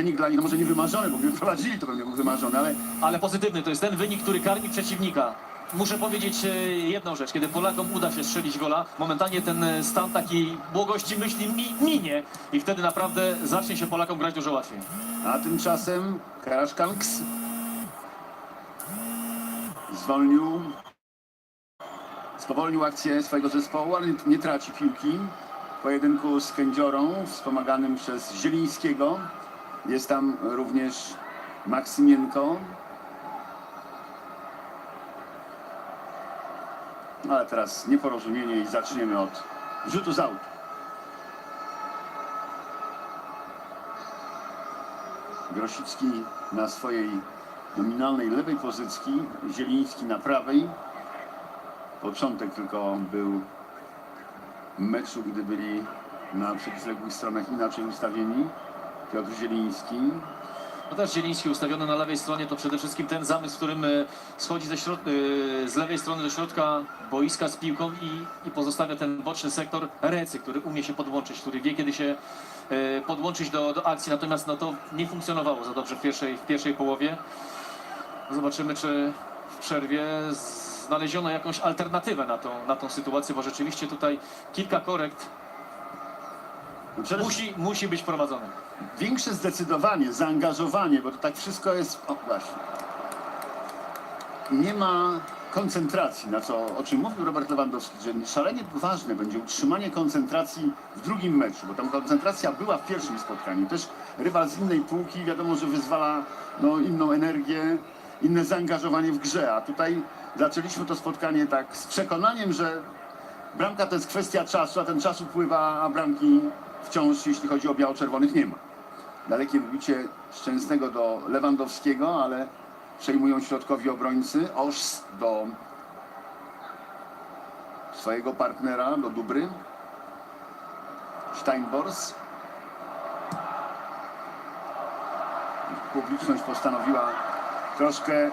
wynik dla nich no może nie wymarzony, bo gdyby prowadzili, to pewnie był wymarzony, ale Ale pozytywny to jest ten wynik, który karmi przeciwnika. Muszę powiedzieć e, jedną rzecz. Kiedy Polakom uda się strzelić gola, momentalnie ten e, stan takiej błogości myśli mi, minie i wtedy naprawdę zacznie się Polakom grać dużo łatwiej. A tymczasem Karaszkanks zwolnił, spowolnił akcję swojego zespołu, ale nie, traci piłki. W pojedynku z Kędziorą, wspomaganym przez Zielińskiego. Jest tam również Maksymienko. No, Ale teraz nieporozumienie i zaczniemy od rzutu z autu. Grosicki na swojej nominalnej lewej pozycji, Zieliński na prawej. Początek tylko był meczu, gdy byli na przeciwległych stronach inaczej ustawieni. Piotr Zieliński. No też Zieliński ustawiony na lewej stronie to przede wszystkim ten zamysł, w którym e, schodzi ze środ- e, z lewej strony do środka boiska z piłką i, i pozostawia ten boczny sektor Recy, który umie się podłączyć, który wie kiedy się e, podłączyć do, do akcji, natomiast no to nie funkcjonowało za dobrze w pierwszej, w pierwszej połowie. Zobaczymy, czy w przerwie znaleziono jakąś alternatywę na tą, na tą sytuację, bo rzeczywiście tutaj kilka korekt musi, musi być prowadzone. Większe zdecydowanie, zaangażowanie, bo to tak wszystko jest. O, właśnie. Nie ma koncentracji, na co, o czym mówił Robert Lewandowski, że szalenie ważne będzie utrzymanie koncentracji w drugim meczu, bo tam koncentracja była w pierwszym spotkaniu. Też rywal z innej półki, wiadomo, że wyzwala no, inną energię, inne zaangażowanie w grze, a tutaj zaczęliśmy to spotkanie tak z przekonaniem, że bramka to jest kwestia czasu, a ten czas upływa, a bramki wciąż, jeśli chodzi o biało-czerwonych, nie ma. Dalekie wybicie Szczęsnego do Lewandowskiego, ale przejmują środkowi obrońcy. Osz do swojego partnera, do Dubry. Steinbors. Publiczność postanowiła troszkę,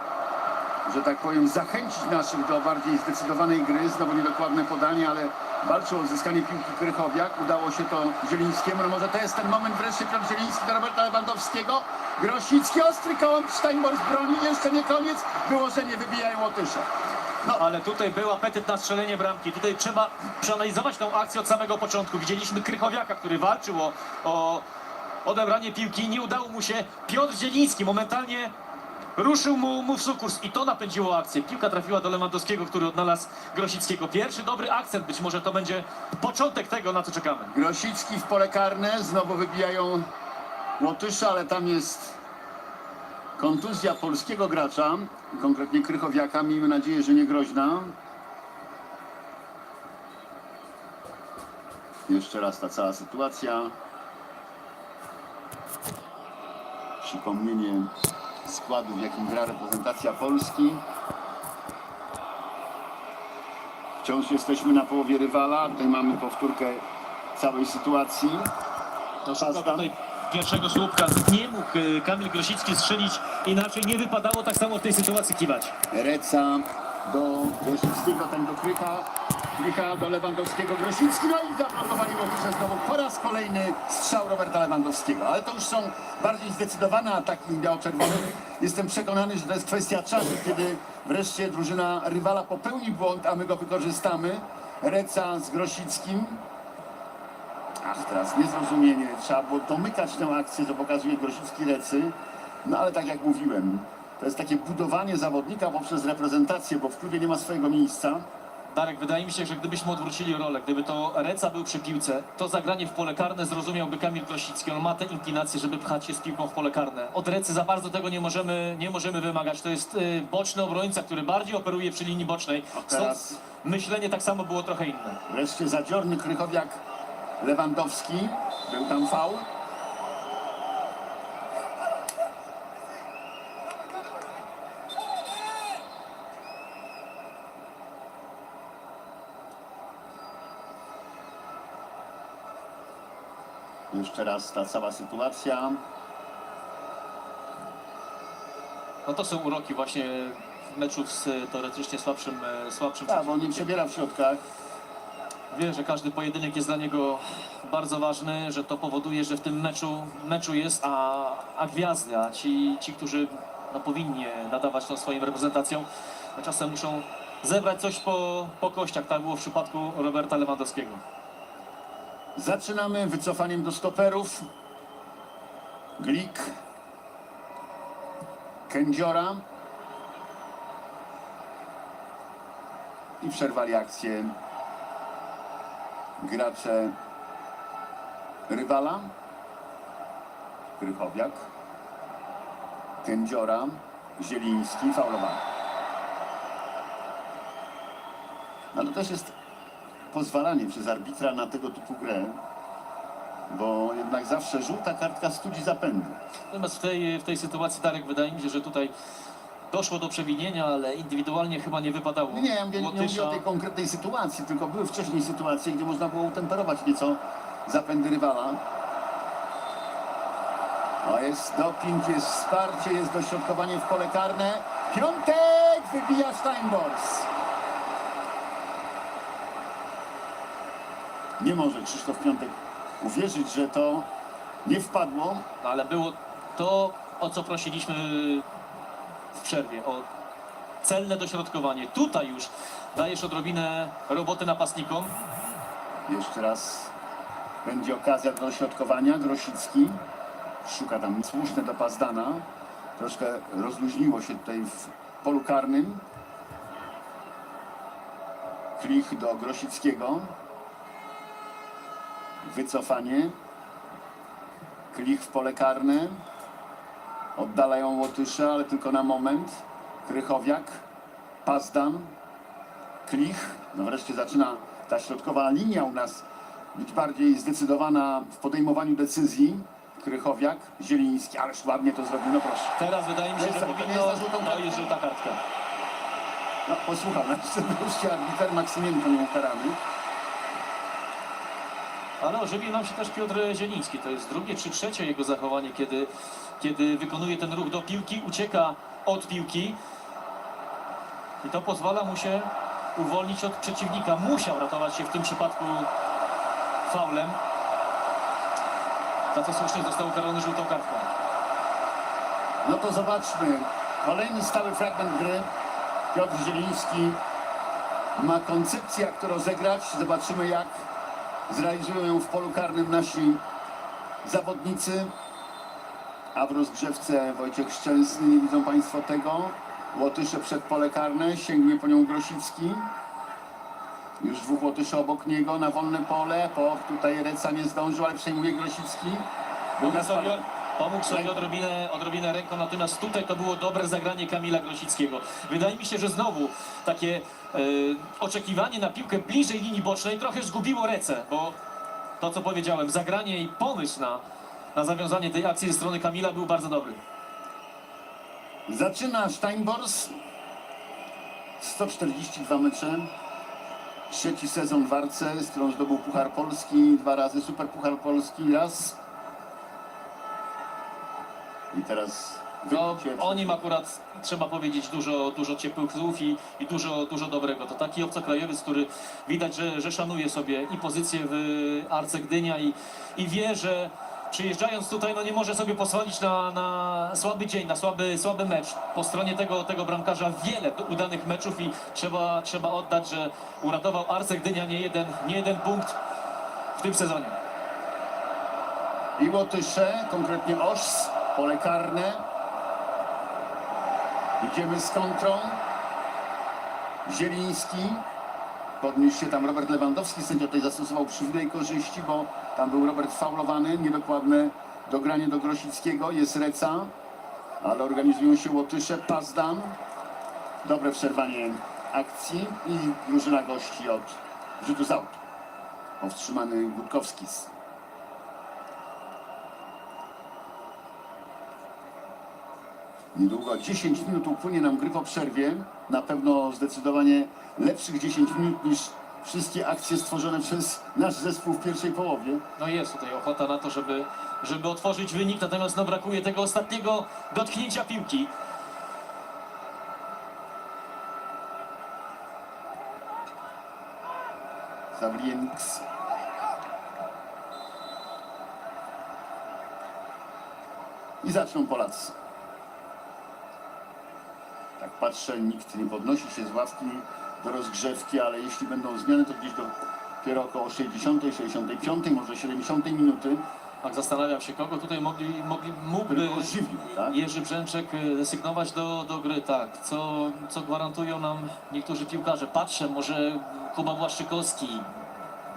że tak powiem, zachęcić naszych do bardziej zdecydowanej gry. Znowu niedokładne podanie, ale walczył o odzyskanie piłki Krychowiak. Udało się to Zielińskiemu. No może to jest ten moment wreszcie Piotr Zieliński do Roberta Lewandowskiego. Grosicki, ostry kołem, Steinbors broni. Jeszcze nie koniec. Wyłożenie wybijają Łotysze. No, ale tutaj był apetyt na strzelenie bramki. Tutaj trzeba przeanalizować tą akcję od samego początku. Widzieliśmy Krychowiaka, który walczył o, o odebranie piłki. Nie udało mu się. Piotr Zieliński momentalnie ruszył mu, mu w sukurs i to napędziło akcję. Piłka trafiła do Lewandowskiego, który odnalazł Grosickiego. Pierwszy dobry akcent. Być może to będzie początek tego, na co czekamy. Grosicki w pole karne. Znowu wybijają Łotysze, ale tam jest kontuzja polskiego gracza, konkretnie Krychowiaka. Miejmy nadzieję, że nie groźna. Jeszcze raz ta cała sytuacja. Przypomnienie składu, w jakim gra reprezentacja Polski. Wciąż jesteśmy na połowie rywala. Tutaj mamy powtórkę całej sytuacji. No, Pasta. tutaj pierwszego słupka. Nie mógł e, Kamil Grosicki strzelić inaczej. Nie wypadało tak samo w tej sytuacji kiwać. Reca do Grosickiego, ten do Krycha. Krycha do Lewandowskiego, Grosicki, no i zablokowanie Łotysze znowu po raz kolejny strzał Roberta Lewandowskiego. Ale to już są bardziej zdecydowane ataki biało-czerwonych. Jestem przekonany, że to jest kwestia czasu, kiedy wreszcie drużyna rywala popełni błąd, a my go wykorzystamy. Reca z Grosickim. Ach, teraz niezrozumienie. Trzeba było domykać tę akcję, co pokazuje Grosicki Recy. No ale tak jak mówiłem, to jest takie budowanie zawodnika poprzez reprezentację, bo w klubie nie ma swojego miejsca. Darek, wydaje mi się, że gdybyśmy odwrócili rolę, gdyby to Reca był przy piłce, to zagranie w pole karne zrozumiałby Kamil Grosicki. On ma tę inklinację, żeby pchać się z piłką w pole karne. Od Recy za bardzo tego nie możemy, nie możemy wymagać. To jest y, boczny obrońca, który bardziej operuje przy linii bocznej. teraz- Stąd myślenie tak samo było trochę inne. Wreszcie zadziorny Krychowiak Lewandowski. Był tam faul. Jeszcze raz ta cała sytuacja. No to są uroki właśnie meczów z teoretycznie słabszym, y, słabszym Tak, bo on nie przebiera w środkach. Wie, że każdy pojedynek jest dla niego bardzo ważny, że to powoduje, że w tym meczu, meczu jest, a, a gwiazdy, a ci, ci którzy no, powinni nadawać to swoim reprezentacjom, czasem muszą zebrać coś po, po kościach. Tak było w przypadku Roberta Lewandowskiego. Zaczynamy wycofaniem do stoperów. Glik. Kędziora. I przerwali akcję gracze rywala. Krychowiak. Kędziora. Zieliński. Faulowany. Ale to też jest pozwalanie przez arbitra na tego typu grę, bo jednak zawsze żółta kartka studzi zapędu. Natomiast w tej, w tej sytuacji, Darek, wydaje mi się, że tutaj doszło do przewinienia, ale indywidualnie chyba nie wypadało. Nie, ja mówię- nie mówię o tej konkretnej sytuacji, tylko były wcześniej sytuacje, gdzie można było utemperować nieco zapędy rywala. O, jest doping, jest wsparcie, jest dośrodkowanie w pole karne. Piątek wybija Steinbors. Nie może Krzysztof Piątek uwierzyć, że to nie wpadło. No, ale było to, o co prosiliśmy w przerwie, o celne dośrodkowanie. Tutaj już dajesz odrobinę roboty napastnikom. Jeszcze raz będzie okazja do dośrodkowania. Grosicki szuka tam słuszne do Pazdana. Troszkę rozluźniło się tutaj w polu karnym. Klich do Grosickiego. Wycofanie. Klich w pole karne. Oddalają Łotysze, ale tylko na moment. Krychowiak. Pazdan. Klich. No wreszcie zaczyna ta środkowa linia u nas być bardziej zdecydowana w podejmowaniu decyzji. Krychowiak, Zieliński, ależ ładnie to zrobił, no proszę. Teraz wydaje mi się, że powinno... No kartkę? jest żółta kartka. No posłucham, na szczególności arbiter Maksymienko nie ukarany. Ale ożywił nam się też Piotr Zieliński. To jest drugie czy trzecie jego zachowanie, kiedy, kiedy wykonuje ten ruch do piłki, ucieka od piłki. I to pozwala mu się uwolnić od przeciwnika. Musiał ratować się w tym przypadku faulem. Za co słusznie został ukarany żółtą kartką. No to zobaczmy. Kolejny stały fragment gry. Piotr Zieliński ma koncepcję, jak to rozegrać. Zobaczymy, jak zrealizują ją w polu karnym nasi zawodnicy. A w rozgrzewce Wojciech Szczęsny, nie widzą Państwo tego. Łotysze przed pole karne, sięgnie po nią Grosicki. Już dwóch Łotyszy obok niego na wolne pole. Po tutaj Reca nie zdążył, ale przejmuje Grosicki. Pomógł sobie, pomógł sobie odrobinę, odrobinę ręką, natomiast tutaj to było dobre zagranie Kamila Grosickiego. Wydaje mi się, że znowu takie e, oczekiwanie na piłkę bliżej linii bocznej trochę zgubiło Recę, bo to co powiedziałem, zagranie i pomysł na, na zawiązanie tej akcji ze strony Kamila był bardzo dobry. Zaczyna Steinbors. 142 mecze. Trzeci sezon w Arce, z którą zdobył Puchar Polski, dwa razy Super Puchar Polski, raz. I teraz No, o nim akurat trzeba powiedzieć dużo, dużo ciepłych słów i, i dużo, dużo dobrego. To taki obcokrajowiec, który widać, że, że szanuje sobie i pozycję w Arce Gdynia i, i wie, że przyjeżdżając tutaj, no nie może sobie pozwolić na, na słaby dzień, na słaby, słaby mecz. Po stronie tego, tego bramkarza wiele udanych meczów i trzeba, trzeba oddać, że uratował Arce Gdynia nie jeden, nie jeden punkt w tym sezonie. I Łotysze, konkretnie Osz, pole karne. Idziemy z kontrą. Zieliński. Podniósł się tam Robert Lewandowski. Sędzia tutaj zastosował przywilej korzyści, bo tam był Robert faulowany. Niedokładne dogranie do Grosickiego. Jest Reca, ale organizują się Łotysze. Pazdan. Dobre przerwanie akcji i drużyna gości od rzutu z autu. Powstrzymany Gutkowskis. Niedługo 10 minut upłynie nam gry po przerwie. Na pewno zdecydowanie lepszych 10 minut niż wszystkie akcje stworzone przez nasz zespół w pierwszej połowie. No jest tutaj ochota na to, żeby, żeby otworzyć wynik, natomiast no brakuje tego ostatniego dotknięcia piłki. Zabrienks. I zaczną Polacy. Patrzę, nikt nie podnosi się z ławki do rozgrzewki, ale jeśli będą zmiany, to gdzieś dopiero około 60, 65, może 70 minuty. Tak zastanawiam się, kogo tutaj mogli, mogli, mógłby By ożywił, tak? Jerzy Brzęczek y, desygnować do, do gry, tak. Co, co gwarantują nam niektórzy piłkarze. Patrzę, może Kuba Błaszczykowski,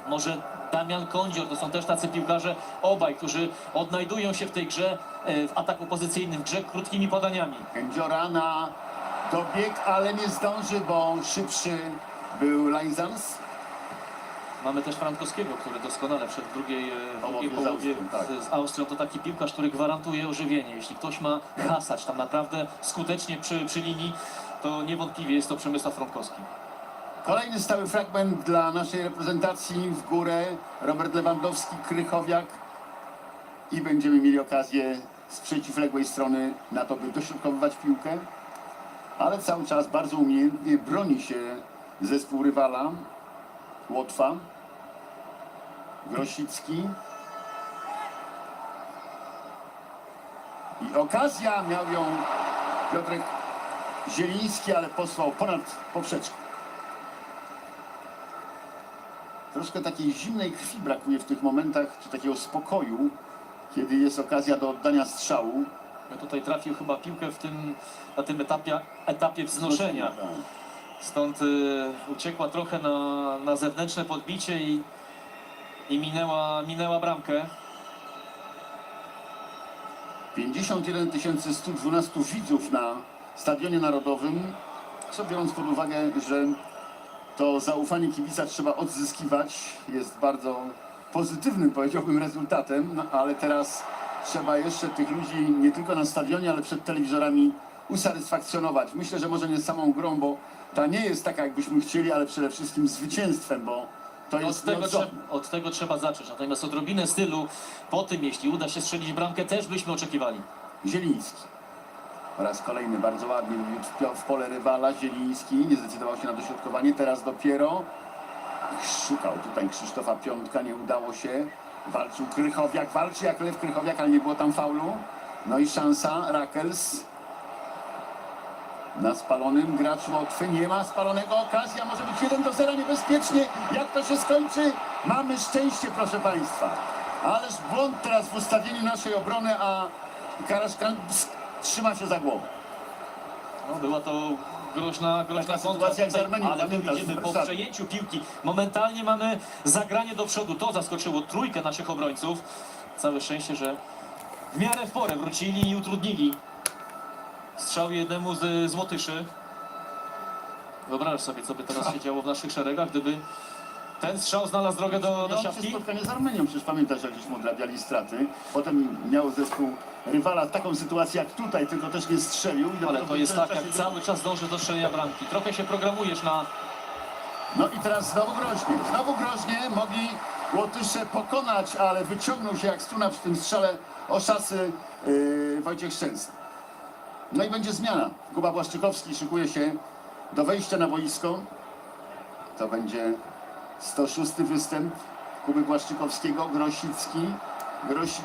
może Damian Kądzior, to są też tacy piłkarze, obaj, którzy odnajdują się w tej grze, e, w ataku pozycyjnym, w grze krótkimi podaniami. Kędziora na dobieg, ale nie zdąży, bo szybszy był Lajzans. Mamy też Frankowskiego, który doskonale przed drugiej, e, drugiej Połowie z połowie Austrią, tak. z, z Austrią. To taki piłkarz, który gwarantuje ożywienie. Jeśli ktoś ma hasać tam naprawdę skutecznie przy, przy linii, to niewątpliwie jest to Przemysław Frankowski. Kolejny stały fragment dla naszej reprezentacji w górę. Robert Lewandowski, Krychowiak. I będziemy mieli okazję z przeciwległej strony na to, by dośrodkowywać piłkę. Ale cały czas bardzo umiejętnie broni się zespół rywala. Łotwa. Grosicki. I okazja miał ją Piotrek Zieliński, ale posłał ponad poprzeczkę. Troszkę takiej zimnej krwi brakuje w tych momentach, czy takiego spokoju, kiedy jest okazja do oddania strzału. Tutaj trafił chyba piłkę w tym, na tym etapie, etapie wznoszenia. Stąd y, uciekła trochę na, na zewnętrzne podbicie i, i minęła, minęła bramkę. 51 112 widzów na Stadionie Narodowym, co biorąc pod uwagę, że to zaufanie kibica trzeba odzyskiwać, jest bardzo pozytywnym, powiedziałbym, rezultatem, no, ale teraz trzeba jeszcze tych ludzi nie tylko na stadionie, ale przed telewizorami usatysfakcjonować. Myślę, że może nie samą grą, bo ta nie jest taka, jakbyśmy chcieli, ale przede wszystkim zwycięstwem, bo to Od jest tego, nieodzowne. trzeba, od tego trzeba zacząć. Natomiast odrobinę stylu po tym, jeśli uda się strzelić bramkę, też byśmy oczekiwali. Zieliński. Po raz kolejny bardzo ładnie w pole rywala. Zieliński nie zdecydował się na dośrodkowanie. Teraz dopiero szukał tutaj Krzysztofa Piątka. Nie udało się. Walczył Krychowiak. Walczy jak Lew Krychowiak, ale nie było tam faulu. No i szansa. Rakels. Na spalonym gracz Łotwy nie ma spalonego okazja. Może być 1 do 0 niebezpiecznie. Jak to się skończy? Mamy szczęście, proszę Państwa. Ależ błąd teraz w ustawieniu naszej obrony, a Karaszkan trzyma się za głowę. No, była to groźna, groźna Taka sytuacja jak z Armenią, ale my pamiętasz, widzimy w po Warszawie. przejęciu piłki. Momentalnie mamy zagranie do przodu. To zaskoczyło trójkę naszych obrońców. Całe szczęście, że w miarę w porę wrócili i utrudnili strzał jednemu z Złotyszy. Wyobrażasz sobie, co by teraz się działo w naszych szeregach, gdyby ten strzał znalazł drogę do, do Miał się siatki? spotkanie z Armenią, przecież pamiętasz, jak żeśmy odrabiali straty. Potem miał zespół rywala taką sytuację jak tutaj, tylko też nie strzelił. I Ale to w jest tak, jak cały czas dąży do strzelenia bramki. Trochę się programujesz na No i teraz znowu groźnie. Znowu groźnie mogli Łotysze pokonać, ale wyciągnął się jak struna przy tym strzale o szasy yy, Wojciech Szczęsny. No i będzie zmiana. Kuba Błaszczykowski szykuje się do wejścia na boisko. To będzie 106 występ Kuby Błaszczykowskiego. Grosicki. Grosi...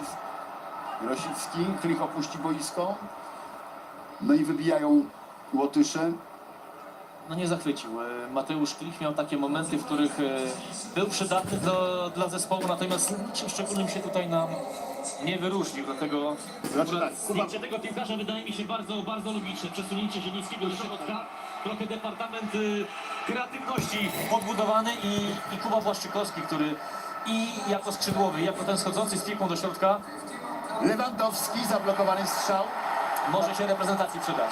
Grosicki. Klich opuści boisko. No i wybijają Łotysze. No nie zachwycił. E, Mateusz Klich miał takie momenty, w których e, był przydatny do, dla zespołu, natomiast niczym szczególnym się tutaj nam nie wyróżnił. Dlatego Znaczy tak, zdjęcie tego piłkarza wydaje mi się bardzo, bardzo logiczne. Przesunięcie Zielińskiego do środka. Trochę departament e, kreatywności podbudowany i, i Kuba Błaszczykowski, który i jako skrzydłowy, i jako ten schodzący z piłką do środka Lewandowski, zablokowany strzał. może się reprezentacji przydać.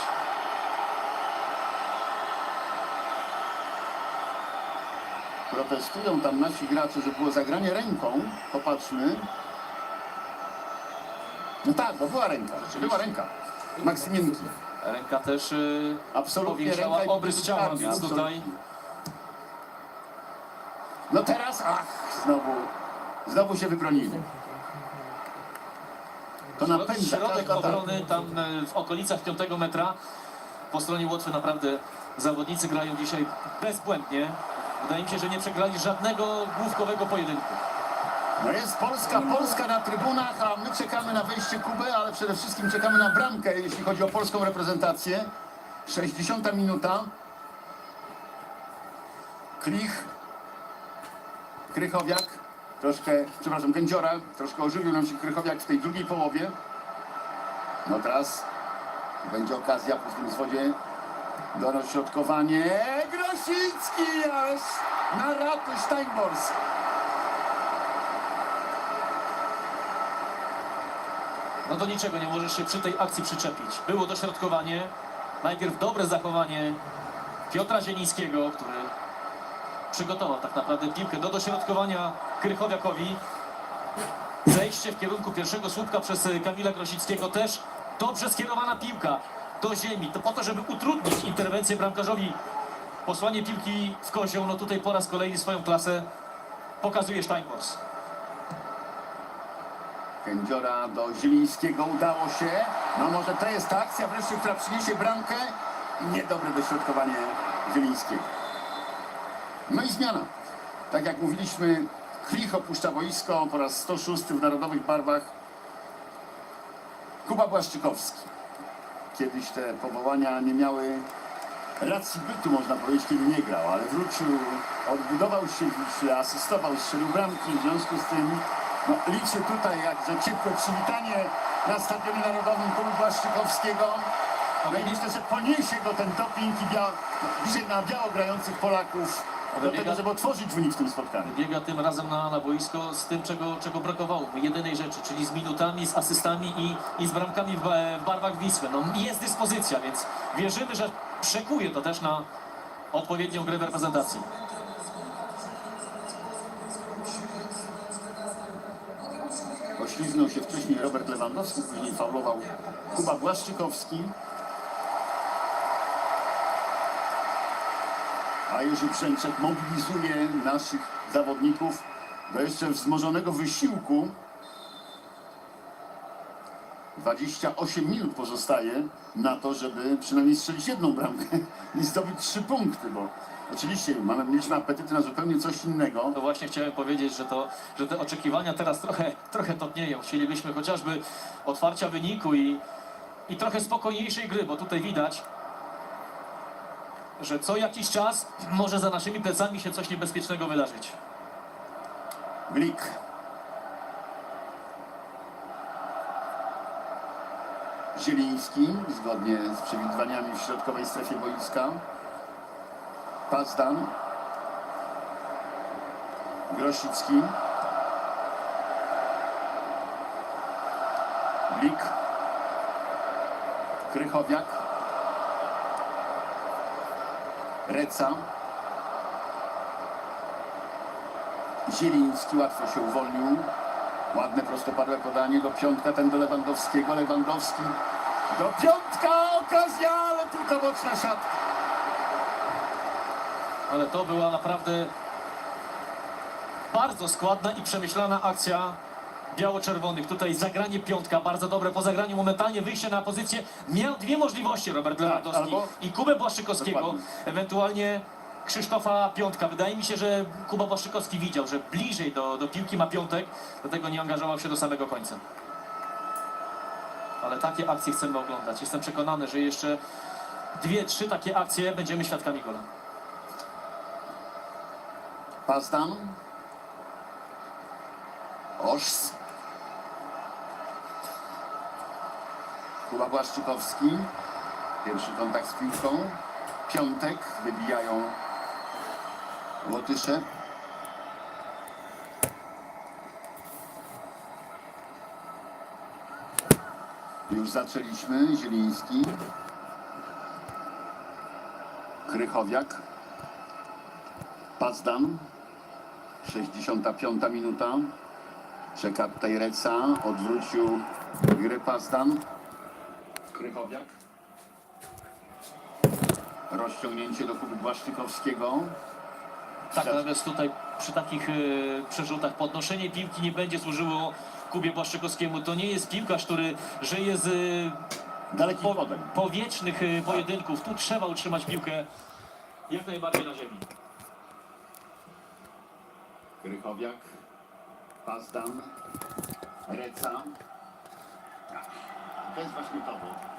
Protestują tam nasi gracze, że było zagranie ręką. Popatrzmy. No tak, bo była ręka. Była ręka. Maksymienki. Ręka też e, Absolutnie powiększała ręka obrys ciała, więc tutaj No teraz, ach, znowu, znowu się wybronili. To napędza Środek każda obrony tam e, w okolicach 5 metra. Po stronie Łotwy naprawdę zawodnicy grają dzisiaj bezbłędnie. Wydaje mi się, że nie przegrali żadnego główkowego pojedynku. No jest Polska, Polska na trybunach, a my czekamy na wejście Kuby, ale przede wszystkim czekamy na bramkę, jeśli chodzi o polską reprezentację. 60 minuta. Klich. Krychowiak. Troszkę, przepraszam, Kędziora. Troszkę ożywił nam się Krychowiak w tej drugiej połowie. No teraz będzie okazja po tym wschodzie do rozśrodkowanie. Grosicki, ależ na raty Steinbors. No do niczego nie możesz się przy tej akcji przyczepić. Było dośrodkowanie. Najpierw dobre zachowanie Piotra Zielińskiego, który przygotował tak naprawdę piłkę do dośrodkowania Krychowiakowi. Zejście w kierunku pierwszego słupka przez Kamila Grosickiego też dobrze skierowana piłka do ziemi. To po to, żeby utrudnić interwencję bramkarzowi. Posłanie piłki w kozioł, no tutaj po raz kolejny swoją klasę pokazuje Steinbors. Kędziora do Zielińskiego udało się. No może to jest ta akcja wreszcie, która przyniesie bramkę. Niedobre dośrodkowanie Zielińskiego. No i zmiana. Tak jak mówiliśmy, Klich opuszcza boisko po raz 106 w narodowych barwach. Kuba Błaszczykowski. Kiedyś te powołania nie miały racji bytu, można powiedzieć, kiedy nie grał, ale wrócił, odbudował się, asystował, strzelił bramki, w związku z tym no, liczę tutaj jak za ciepłe przywitanie na Stadionie Narodowym Kuby Błaszczykowskiego. Myślę, że poniesie go ten doping i bia... na biało grających Polaków do Wybiega- tego, żeby otworzyć wynik w tym spotkaniu. biega tym razem na, na boisko z tym, czego, czego brakowało. Jedynej rzeczy, czyli z minutami, z asystami i, i z bramkami w, w barwach Wisły. No, jest dyspozycja, więc wierzymy, że przekuje to też na odpowiednią grę w reprezentacji. Poślizgnął się wcześniej Robert Lewandowski, później faulował Kuba Błaszczykowski. Jerzy Przęczek mobilizuje naszych zawodników do jeszcze wzmożonego wysiłku. 28 minut pozostaje na to, żeby przynajmniej strzelić jedną bramkę i zdobyć trzy punkty, bo oczywiście mamy, mieliśmy apetyty na zupełnie coś innego. To właśnie chciałem powiedzieć, że, to, że te oczekiwania teraz trochę, trochę topnieją. Chcielibyśmy chociażby otwarcia wyniku i, i trochę spokojniejszej gry, bo tutaj widać, że co jakiś czas może za naszymi plecami się coś niebezpiecznego wydarzyć. Glik. Zieliński, zgodnie z przewidywaniami w środkowej strefie boiska. Pazdan. Grosicki. Glik. Krychowiak. Reca. Zieliński łatwo się uwolnił. Ładne prostopadłe podanie do piątka, ten do Lewandowskiego. Lewandowski do piątka, okazja, ale tylko boczna siatka. Ale to była naprawdę bardzo składna i przemyślana akcja biało-czerwonych. Tutaj zagranie piątka, bardzo dobre po zagraniu, momentalnie wyjście na pozycję. Miał dwie możliwości Robert Lewandowski albo- i Kubę Błaszczykowskiego, Dokładnie. ewentualnie Krzysztofa Piątka. Wydaje mi się, że Kuba Błaszczykowski widział, że bliżej do, do piłki ma piątek, dlatego nie angażował się do samego końca. Ale takie akcje chcemy oglądać. Jestem przekonany, że jeszcze dwie, trzy takie akcje będziemy świadkami gola. Pazdan. Osz. Kuba Błaszczykowski. Pierwszy kontakt z piłką. Piątek. Wybijają Łotysze. Już zaczęliśmy. Zieliński. Krychowiak. Pazdan. 65 minuta. Czeka tutaj Reca. Odwrócił grę Pazdan. Krychowiak. Rozciągnięcie do Kuby Błaszczykowskiego. Tak, natomiast tutaj przy takich e, przerzutach podnoszenie piłki nie będzie służyło Kubie Błaszczykowskiemu. To nie jest piłkarz, który żyje z e, Daleki po, powietrznych e, pojedynków. Tu trzeba utrzymać piłkę jak najbardziej na ziemi. Krychowiak, Pazdan, Reca. Tak, To jest właśnie to,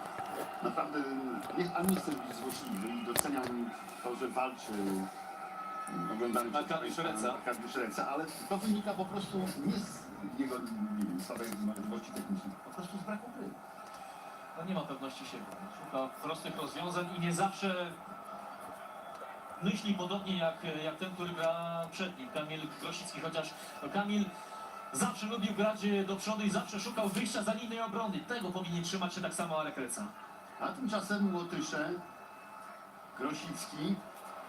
naprawdę nie, a nie chcę być złośliwy i doceniam to, że walczy oglądany Arkadiusz Reca. Arkadiusz Reca, ale to wynika po prostu nie z jego nie wiem, słabej możliwości technicznej, po prostu z braku gry. No nie ma pewności siebie. Szuka prostych rozwiązań i nie zawsze myśli podobnie jak, jak ten, który gra przed nim, Kamil Grosicki, chociaż Kamil zawsze lubił grać do przodu i zawsze szukał wyjścia za linię obrony. Tego powinien trzymać się tak samo Reca. A tymczasem Łotysze, Grosicki,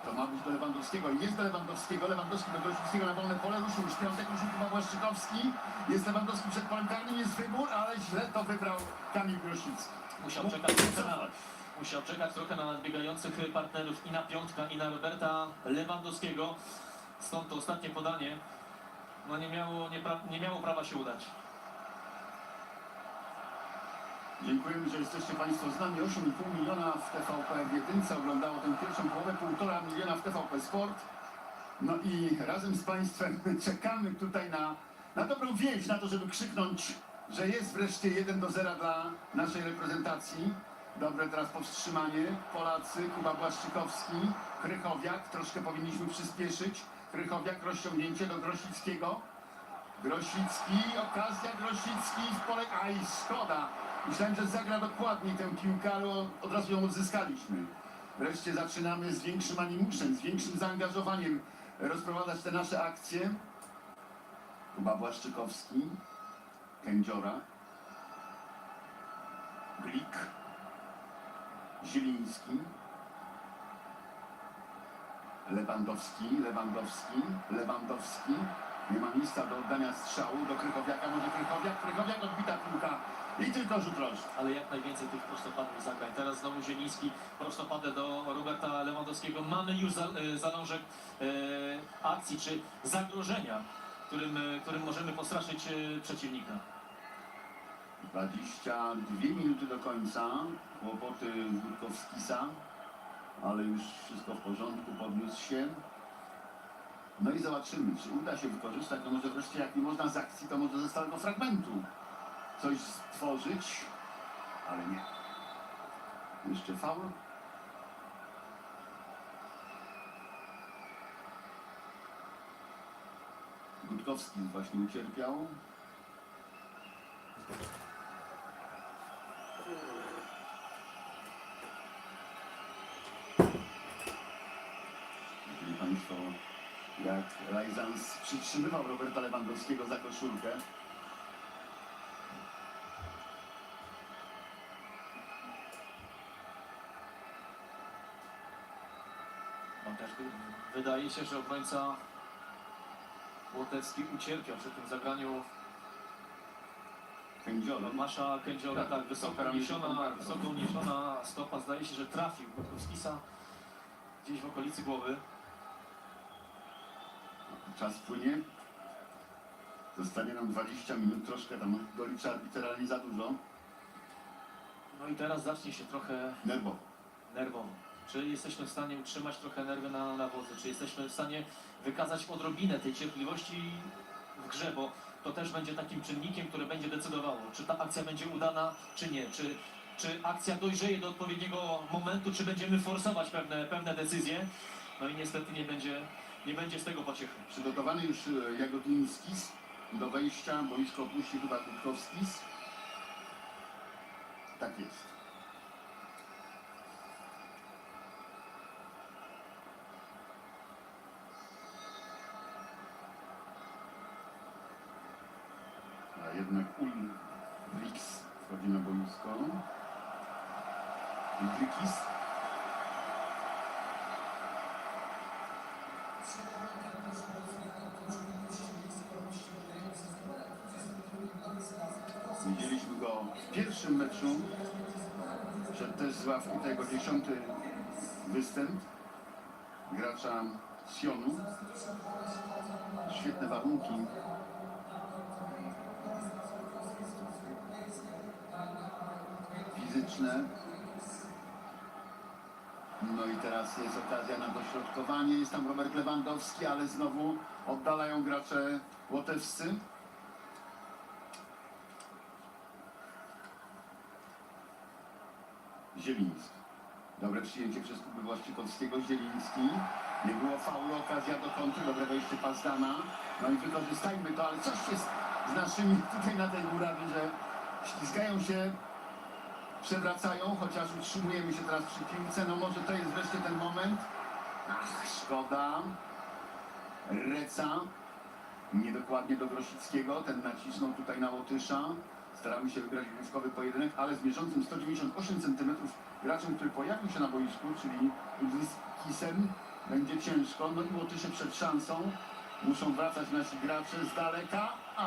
to ma być do Lewandowskiego. Jest do Lewandowskiego, Lewandowski do Grosickiego na wolne pole, ruszył już piątek, ruszył chyba Błaszczykowski. Jest Lewandowski przed polem karnym, jest wybór, ale źle to wybrał Kamil Grosicki. Musiał czekać trochę na, musiał czekać trochę na nadbiegających partnerów i na Piątka, i na Roberta Lewandowskiego. Stąd to ostatnie podanie no nie, miało, nie, pra, nie miało prawa się udać. Dziękujemy, że jesteście Państwo z nami. 8,5 miliona w TVP w jedynce oglądało tę pierwszą połowę, 1,5 miliona w TVP Sport. No i razem z Państwem czekamy tutaj na, na dobrą wieść, na to, żeby krzyknąć, że jest wreszcie 1 do 0 dla naszej reprezentacji. Dobre teraz powstrzymanie. Polacy, Kuba Błaszczykowski, Krychowiak. Troszkę powinniśmy przyspieszyć. Krychowiak, rozciągnięcie do Grosickiego. Grosicki, okazja, Grosicki w pole... Aj, szkoda. Myślałem, że zagra dokładniej tę piłkę, ale od razu ją odzyskaliśmy. Wreszcie zaczynamy z większym animuszem, z większym zaangażowaniem rozprowadzać te nasze akcje. Kuba Błaszczykowski, Kędziora, Glik, Zieliński, Lewandowski, Lewandowski, Lewandowski. Nie ma miejsca do oddania strzału do Krychowiaka, może Krychowiak, Krychowiak odbita piłka i tylko rzut rożny. ale jak najwięcej tych prostopadłych zagrań. Teraz znowu Zieliński, prostopadę do Roberta Lewandowskiego. Mamy już za, e, zalążek e, akcji czy zagrożenia, którym, e, którym możemy postraszyć e, przeciwnika. 22 minuty do końca. Kłopoty Górkowskisa, ale już wszystko w porządku, podniósł się. No i zobaczymy, czy uda się wykorzystać, no może wreszcie jak nie można z akcji, to może ze stałego fragmentu coś stworzyć, ale nie. Jeszcze faul. Gutkowski właśnie ucierpiał. Widzieli Państwo, jak Rajzans przytrzymywał Roberta Lewandowskiego za koszulkę. No, wydaje się, że obrońca Łotecki ucierpiał przy tym zagraniu Kędziora. Masza Kędziora, Tak, tak, wysoko uniesiona, wysoko uniesiona stopa, zdaje się, że trafił Górkowskisa gdzieś w okolicy głowy. Czas płynie. Zostanie nam 20 minut, troszkę tam dolicza arbitralnie za dużo. No i teraz zacznie się trochę Nerwowo. nerwowo. Czy jesteśmy w stanie utrzymać trochę nerwy na, na wodze? Czy jesteśmy w stanie wykazać odrobinę tej cierpliwości w grze? Bo to też będzie takim czynnikiem, który będzie decydowało, czy ta akcja będzie udana, czy nie. Czy, czy akcja dojrzeje do odpowiedniego momentu, czy będziemy forsować pewne, pewne decyzje. No i niestety nie będzie, nie będzie z tego pociechy. Przygotowany już e, Jagodlińskis do wejścia, boisko opuści chyba Kutkowskis. Tak jest. A jednak Ulrix wchodzi na boisko. Ulrikis. Widzieliśmy go w pierwszym meczu. Przed też z ławki tego dziesiąty występ gracza Sionu. Świetne warunki. Fizyczne. No i teraz jest okazja na dośrodkowanie. Jest tam Robert Lewandowski, ale znowu oddalają gracze łotewscy. Zieliński. Dobre przyjęcie przez Kuby Błaszczykowskiego. Zieliński. Nie było faulu, okazja do kontry. Dobre wejście Pazdana. No i wykorzystajmy to, ale coś jest z naszymi tutaj na tej murawie, że ślizgają się, przewracają, chociaż utrzymujemy się teraz przy piłce. No może to jest wreszcie ten moment. Ach, szkoda. Reca. Niedokładnie do Grosickiego. Ten nacisnął tutaj na Łotysza. Staramy się wygrać główkowy pojedynek, ale z mierzącym 198 cm graczem, który pojawił się na boisku, czyli Kisem, będzie ciężko. No i Łotysze przed szansą. Muszą wracać nasi gracze z daleka.